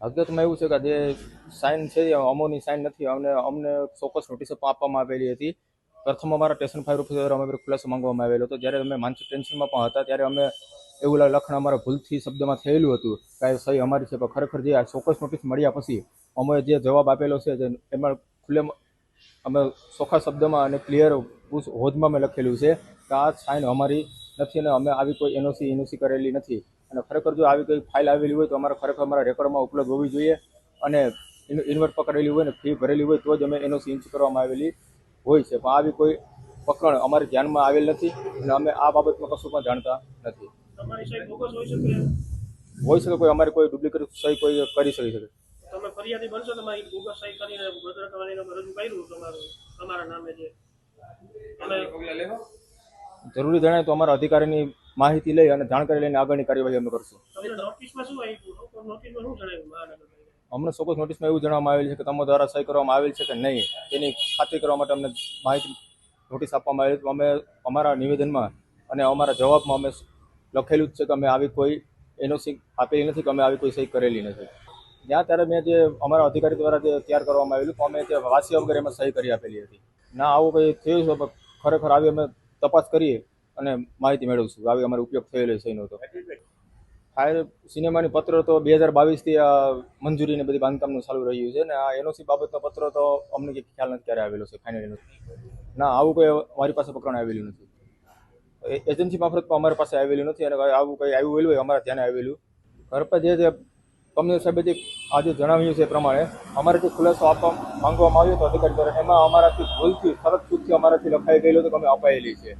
હકીકતમાં એવું છે કે જે સાઇન છે અમોની સાઇન નથી. અમને અમને ચોક્કસ નોટિસ આપવામાં આવેલી હતી. પ્રથમ અમારા સ્ટેશન ફાઇવ ઓફિસર અમે ખુલાસો માંગવામાં આવેલો હતો. જ્યારે અમે માનસિક ટેન્શનમાં પણ હતા, ત્યારે અમે એવું લખણ અમારા ભૂલથી શબ્દમાં થયેલું હતું કે સહી અમારી છે. પણ ખરેખર જે આ ચોક્કસ નોટિસ મળ્યા પછી અમે જે જવાબ આપેલો છે એમાં ખુલ્લે અમે ચોખ્ખા શબ્દમાં અને ક્લિયર હોદમાં મેં લખેલું છે કે આ સાઇન અમારી નથી અને અમે આવી કોઈ એનઓસી એનઓસી કરેલી નથી. અને ખરેખર જો આવી કોઈ ફાઇલ આવેલી હોય તો અમારે ખરેખર અમારા રેકોર્ડમાં ઉપલબ્ધ હોવી જોઈએ અને ઇન્વર્ટ પકડેલી હોય ને ફી ભરેલી હોય તો જ અમે એનો ઇન્ચ કરવામાં આવેલી હોય છે. પણ આવી કોઈ પકડ અમારે ધ્યાનમાં આવેલ નથી અને અમે આ બાબતમાં કશું પણ જાણતા નથી. હોઈ શકે? કોઈ અમારે કોઈ ડુપ્લિકેટ સહી કોઈ કરી શકે છે. તમે ફરિયાદી બનશો તમારી બોગસ સહી કરીને રજૂ કર્યું તમારું તમારા નામે જે? તમે જરૂરી જણાય તો અમારા અધિકારીની માહિતી લઈ અને જાણકારી લઈને આગળની કાર્યવાહી અમે કરશું. અમને ચોક્કસ નોટિસમાં એવું જણાવવામાં આવેલ છે કે તમારા દ્વારા સહી કરવામાં આવેલ છે કે નહીં તેની ખાતરી કરવા માટે અમને માહિતી નોટિસ આપવામાં આવેલી તો અમે અમારા નિવેદનમાં અને અમારા જવાબમાં અમે લખેલું જ છે કે અમે આવી કોઈ એનઓસી આપેલી નથી કે અમે આવી કોઈ સહી કરેલી નથી. ત્યાં ત્યારે મેં જે અમારા અધિકારી દ્વારા જે તૈયાર કરવામાં આવેલું તો અમે તે વાસી વગેરે એમાં સહી કરી આપેલી હતી. ના આવું કંઈ થયું છે ખરેખર આવી અમે તપાસ કરીએ અને માહિતી મેળવશું. આવી અમારો ઉપયોગ થયેલો છે એનો તો. ફાયર સિનેમાની પત્ર તો બે હજાર બાવીસથી આ મંજૂરીને બધી બાંધકામનું ચાલુ રહ્યું છે ને આ એનઓસી બાબતનો પત્ર તો અમને કંઈ ખ્યાલ નથી ક્યારે આવેલો છે ફાઇનલ ના, આવું કોઈ અમારી પાસે પ્રકરણ આવેલું નથી. એજન્સી મારફત પણ અમારી પાસે આવેલું નથી અને આવું કંઈ આવ્યું હોય અમારા ધ્યાને આવેલું. ઘર પર જે કમિશનર સાહેબે જે આજે જણાવ્યું છે એ પ્રમાણે અમારે જે ખુલાસો આપવા માંગવામાં આવ્યો હતો અધિકારી દ્વારા, એમાં અમારાથી ભૂલથી શરત ચૂકથી અમારાથી લખાઈ ગયેલો હતો અમે અપાયેલી છે.